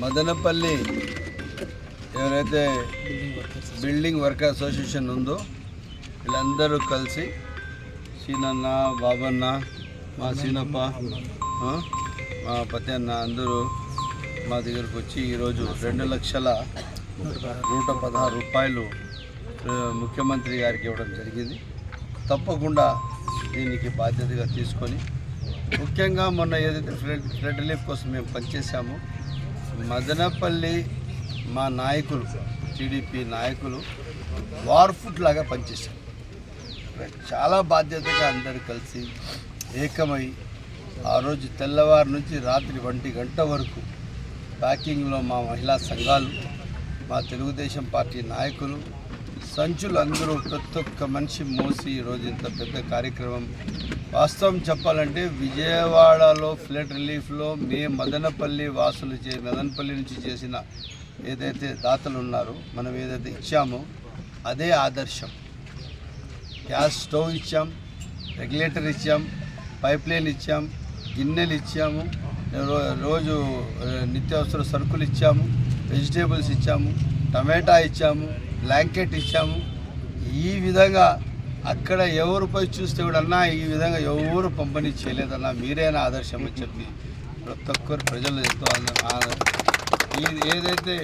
మదనపల్లి ఎవరైతే building worker association ఉందో వీళ్ళందరూ కలిసి సీనన్న బాబన్న మా సీనప్ప మా పతి అన్న అందరూ మా దగ్గరకు వచ్చి ఈరోజు రెండు లక్షల నూట పదహారు రూపాయలు ముఖ్యమంత్రి గారికి ఇవ్వడం జరిగింది. తప్పకుండా దీనికి బాధ్యతగా తీసుకొని ముఖ్యంగా మొన్న ఏదైతే ఫ్లడ్ ఫ్లడ్ రిలీఫ్ కోసం మేము పనిచేసామో మదనపల్లి మా నాయకులు టీడీపీ నాయకులు వార్ఫుట్ లాగా పనిచేశారు. చాలా బాధ్యతగా అందరు కలిసి ఏకమై ఆ రోజు తెల్లవారు నుంచి రాత్రి ఒంటి గంట వరకు ప్యాకింగ్లో మా మహిళా సంఘాలు మా తెలుగుదేశం పార్టీ నాయకులు సంచులు అందరూ ప్రతి ఒక్క మనిషి మోసి ఈరోజు ఇంత పెద్ద కార్యక్రమం. వాస్తవం చెప్పాలంటే విజయవాడలో ఫ్లడ్ రిలీఫ్లో మే మదనపల్లి వాసులు చే మదనపల్లి నుంచి చేసిన ఏదైతే దాతలు ఉన్నారో మనం ఏదైతే ఇచ్చామో అదే ఆదర్శం. గ్యాస్ స్టవ్ ఇచ్చాం రెగ్యులేటర్ ఇచ్చాం పైప్ లైన్ ఇచ్చాం గిన్నెలు ఇచ్చాము రోజు నిత్యావసర సరుకులు ఇచ్చాము వెజిటేబుల్స్ ఇచ్చాము టమాటా ఇచ్చాము బ్లాంకెట్ ఇచ్చాము. ఈ విధంగా అక్కడ ఎవరు పోయి చూస్తే కూడా అన్నా ఈ విధంగా ఎవరు పంపిణీ చేయలేదన్నా మీరైనా ఆదర్శం అని చెప్పి ప్రతి ఒక్కరు ప్రజలు చెప్తూ ఇది ఏదైతే